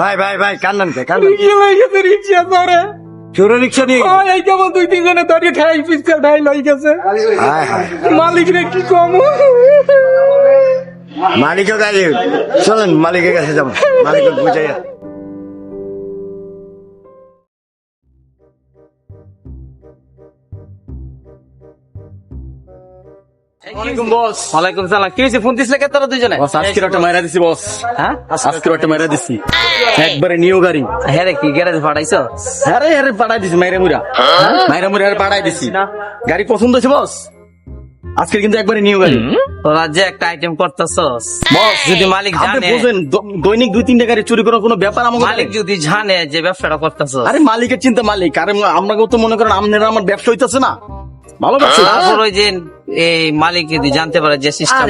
ভাই ভাই ভাই কান্নান কে কান্নান কি? রিক্সা ধরে চোরা রিক্সা নিয়ে গেছে? ওই কেবল দুই তিন জনে ধরে ঠাই পিস্তা ঠাই লই গেছে মালিক রে কি কম? মালিকের কাছে চলেন মালিকের কাছে যাব। মালিক বুঝাইয়া। ওয়ালাইকুম সালাম। কি হয়েছে? ফোন দিছিলে কে তোরা দুজনে বস আজকের একটা মাইরা দিছি বস। হ্যাঁ? আজকের একটা মাইরা দিছি। একবারে নিউ গাড়ি। হ্যাঁ রে কি গ্যারেজ ফাটাইছো আরে আরে পাঠাই দিছি মাইরা মুরা মাইরা মুরা পাঠাই দিছি। গাড়ি পছন্দ হয়েছে বস? আজকের কিন্তু একবারে নিউ গাড়ি। তোরা যে একটা আইটেম করতেছস। বস যদি মালিক আপনি জানে বুঝেন দৈনিক দুই তিনটা গাড়ি চুরি করার কোনো ব্যাপার আমাকে মালিক যদি জানে যে ব্যবসাটা করতেছস। আরে মালিকের চিন্তা মালিক। আরে আপনাকেও তো মনে করেন আপনারা আমার ব্যবসা হইতেছে না। ভালো তারপর ওই যে এই মালিক যদি জানতে পারে যে সিস্টেম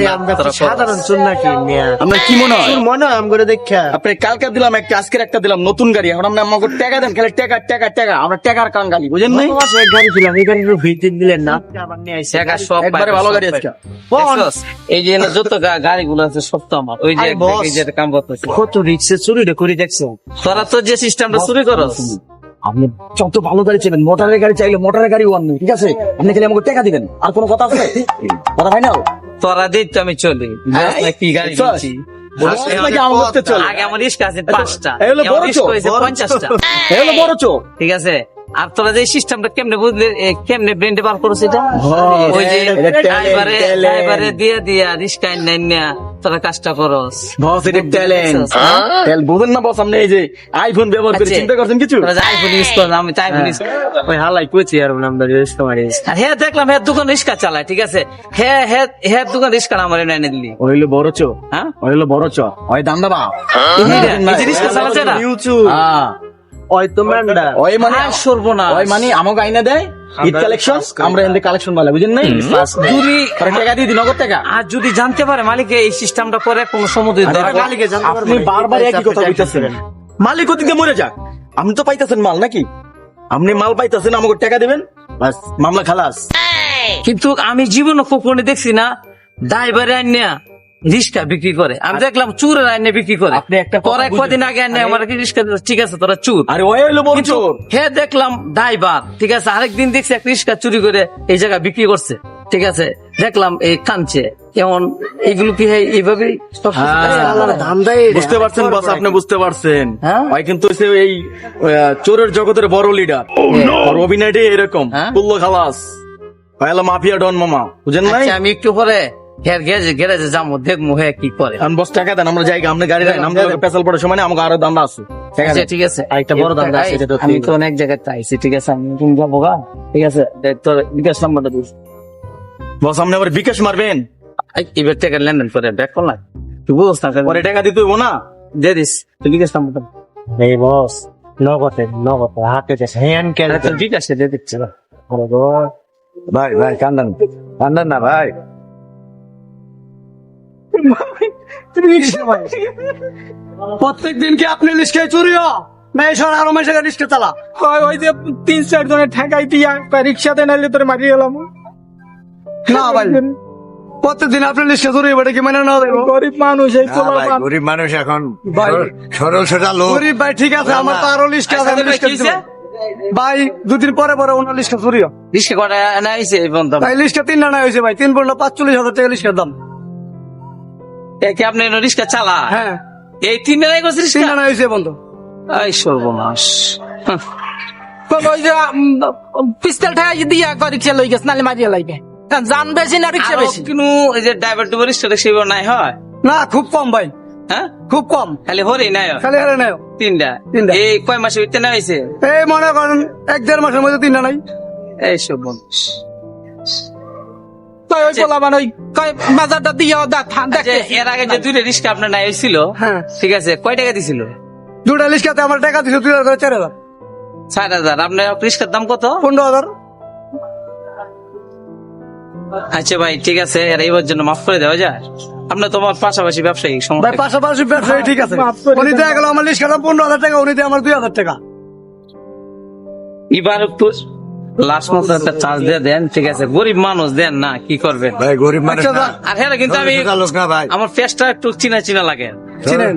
সাধারণ চুন নাকি মিয়া? আপনার কি মনে হয়? মনে হয় আম করে দেখা আপনি কালকে দিলাম একটা আজকের একটা দিলাম নতুন গাড়ি। এখন আপনি আমাকে টাকা দেন খালি টাকা টাকা টাকা। আমরা টাকার কাঙ্গালি বুঝেন নাই? এক গাড়ি ছিলাম এই গাড়ির ভিতরে দিলেন না। আবার নিয়ে আইসি টাকা সব একবারে ভালো গাড়ি আজকে। এই যে না যত গাড়িগুলো আছে সব তো আমার। ওই যে এই যে কাম করতেছে। কত রিক্সে চুরি করে দেখছ? তোরা তো যে সিস্টেমটা চুরি করস। আপনি যত ভালো গাড়ি চাইবেন মোটরের গাড়ি চাইলে মোটরের গাড়ি ওয়ান ঠিক আছে? আপনি খালি আমাকে টাকা দিবেন। আর কোনো কথা আছে? কথা ফাইনাল তোরা দিই তো আমি চলি। না কি গাড়ি চলছি কিনছি। আগে আমার রিস্ক আছে পাঁচটা। বড় চোখ ঠিক আছে? আর তোরা যে সিস্টেমটা কেমনে বুঝলে কেমনে ব্রেন্ডে বার করছ এটা? ওই যে ড্রাইভারে ড্রাইভারে দিয়ে দিয়া রিস্কা নাই না তোরা কাজটা করস। বস এটা ট্যালেন্ট তেল বুঝেন না বস আপনি এই যে আইফোন ব্যবহার করে আচ্ছা। চিন্তা করছেন কিছু? তোরা আইফোন ইউজ আমি তো আইফোন ইউজ ওই হালাই কইছি আর নাম ধরে রিক্সা মারি। আর হ্যাঁ দেখলাম হ্যাঁ দোকান রিক্সা চালায় ঠিক আছে? হ্যাঁ হ্যাঁ হ্যাঁ দোকান রিক্সা আমার এনে দিলি। ওই হলো বড় চোখ হ্যাঁ? ওই হলো বড় চোখ ওই দাম দাবা এই যে রিক্সা চালাচ্ছে না? হ্যাঁ। ওই তো ম্যান্ডা ওই মানে সর্বনাশ। ওই মানে আমাকে আইনা দেয় ঈদ কালেকশন আমরা কালেকশন বলে বুঝেন নাই? যদি টাকা দিয়ে দিই নগদ টাকা। আর যদি জানতে পারে মালিক এই সিস্টেমটা করে কোন সমুদ্র মালিকে জানতে পারবে আপনি বারবার একই কথা বলতেছেন। মালিক ওদিকে মরে যাক আপনি তো পাইতেছেন মাল নাকি? আপনি মাল পাইতেছেন আমাকে টাকা দিবেন? বাস মামলা খালাস। কিন্তু আমি জীবনে কখনো দেখছি না ড্রাইভারে আনিয়া রিক্সা বিক্রি করে। আমি দেখলাম চুরের আইনে বিক্রি করে। আপনি একটা তোরা কদিন আগে আনে আমার কি রিক্সা ঠিক আছে তোরা চুর। আরে ওই হইল বড় চোর। হে দেখলাম ড্রাইভার ঠিক আছে? আরেকদিন দেখছি একটা রিক্সা চুরি করে এই জায়গা বিক্রি করছে ঠিক আছে? দেখলাম এই কানছে এমন এগুলো কি হয় এইভাবেই সব কিছু হ্যাঁ। বুঝতে পারছেন বস আপনি বুঝতে পারছেন? হ্যাঁ? ওই কিন্তু হচ্ছে এই আহ, চোরের জগতের বড় লিডার আর অভিনয়টি এরকম। হ্যাঁ? কুল্লো খালাস। হলো মাফিয়া ডন মামা। বুঝেন নাই? আচ্ছা, আমি একটু পরে গ্যারেজে যাব দেখব হ্যাঁ কি করে। আমি বস টাকা দেন আমরা যাই আমরা গাড়ি রাখি আমরা পেছাল পড়ার সময় আমাকে আরও দাম আছে। আচ্ছা, ঠিক আছে। আরেকটা বড় দাম আছে, আমি তুই- তো অনেক জায়গায় চাইছি ঠিক আছে? আমি তুমি যাব গা? ঠিক আছে তোর বিকাশ নাম্বারটা দিস। বস আপনি আবার বিকাশ মারবেন। এবার লেনদেন করে ব্যাক করলাম তুই বুঝছ না পরে টাকা দিতে হইব না? দিয়ে দিস তুই বিকাশ নাম্বারটা। এই বস নগদে নগদে হাতে দেশে হ্যান্ড ক্যাশ বিকাশে দিয়ে দিচ্ছে না ভাই ভাই কান্দান। কান্দান না ভাই। প্রত্যেক দিন কি আপনি লিস্কে চুরি আরও রিক্সা চালা। হয় ওই যে তিন চার জনের ঠেকাই দিয়া রিক্সাতে নাইলে তোর মারি গেলাম না ভাই প্রত্যেকদিন আপনার লিস্টে চুরি হবে এটা কি মানে না দেবো গরিব মানুষ এই না পোলার ভাই, গরিব মানুষ এখন ভাই। সরল- সরল সোজা লোক। গরিব ভাই ঠিক আছে আমার তো আরও লিস্ট আছে লিস্ট? ভাই দুদিন পরে পরে ওনার লিস্টে চুরি হয়। রিক্সা কটা আইছে এই পর্যন্ত? ভাই লিস্টে তিন টানা হয়েছে ভাই। তিন পনেরো পাঁচচল্লিশ হাজার টাকা লিস্টের দাম। এ কি আপনি রিক্সা চালা? হ্যাঁ। এই তিন করছে হয়েছে বন্ধু। এই সর্বনাশ। হ্যাঁ। পিস্তল ঠেকাই দিয়া রিক্সা লই গেছে নালে মারিয়া লাইবে জান বেশি না রিক্সা আরও বেশি। কিন্তু এই যে ড্রাইভার টুবার রিক্সা সেবার নাই হয়? না খুব কম ভাই। হ্যাঁ? খুব কম। খালি হরি নাই খালি হারে নাই। তিনটা? তিনটা। এই কয় মাসে হইতে না হয়েছে এই মনে করেন এক দেড় মাসের মধ্যে তিনটা নাই। এই সর্বনাশ। তো ওই পোলা মানে ওই কয় বাজারটা দিয়া দা থান এর আগে যে দুইটা রিক্সা আপনার নাই হয়েছিল হ্যাঁ। ঠিক আছে কয় টাকা দিছিল? দুটা লিস্টাতে আমার টাকা দিচ্ছে দুই হাজার চার হাজার। ষাট হাজার আপনার রিক্সার দাম কত? পনেরো হাজার। আচ্ছা ভাই ঠিক আছে এর এইবার জন্য মাফ করে দেওয়া যায়। আপনার তোমার পাশাপাশি ব্যবসায়ী সমস্যা পাশাপাশি ব্যবসায়ী ঠিক আছে। উনি। গেল আমার লিস্ট পনেরো হাজার টাকা উনি দিয়ে আমার দুই হাজার টাকা। এবার লাস্ট মতো একটা চার্জ দিয়ে দেন ঠিক আছে গরিব মানুষ দেন না কি করবেন? ভাই গরিব মানুষ আচ্ছা, আর হ্যাঁ কিন্তু আমি আমার ফেসটা একটু চিনা চিনা লাগে। চিনেন?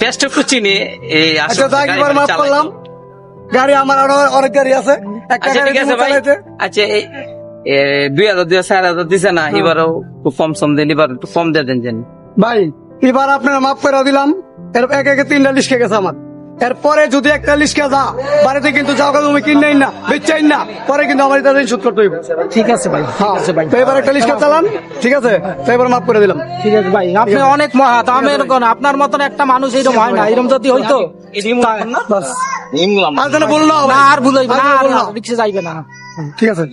টেস্ট একটু চিনি এই আচ্ছা গাড়ি এবার ফাড়ি মাফ করলাম। গাড়ি আমার আরও অনেক গাড়ি আছে। একটা আচ্ছা গাড়ি আছে ভাই। আচ্ছা এই এ, দুই হাজার দুই চার হাজার দিছে না এবারও একটু কম সম দেন এবার একটু কম দিয়ে দেন যেন ভাই এবার আপনার মাফ করে দিলাম। এর এক একে তিনটা লিস্কে গেছে আমার। এরপরে যদি একটা লিস্কে যা বাড়িতে কিন্তু যাও তুমি কিনেই না বেচাই না পরে কিন্তু আমার এটা ঋণ শোধ করতে হইব। ঠিক আছে ভাই হ্যাঁ আছে ভাই। তো এবার একটা লিস্কে চালান ঠিক আছে? তো এবার মাফ করে দিলাম। ঠিক আছে ভাই আপনি অনেক মহা দামের কোন আপনার মতন একটা মানুষ এরকম হয় না এরকম যদি হইতো আর যেন ভুল না আর ভুল হইবে না রিক্সা যাইবে না। ঠিক আছে।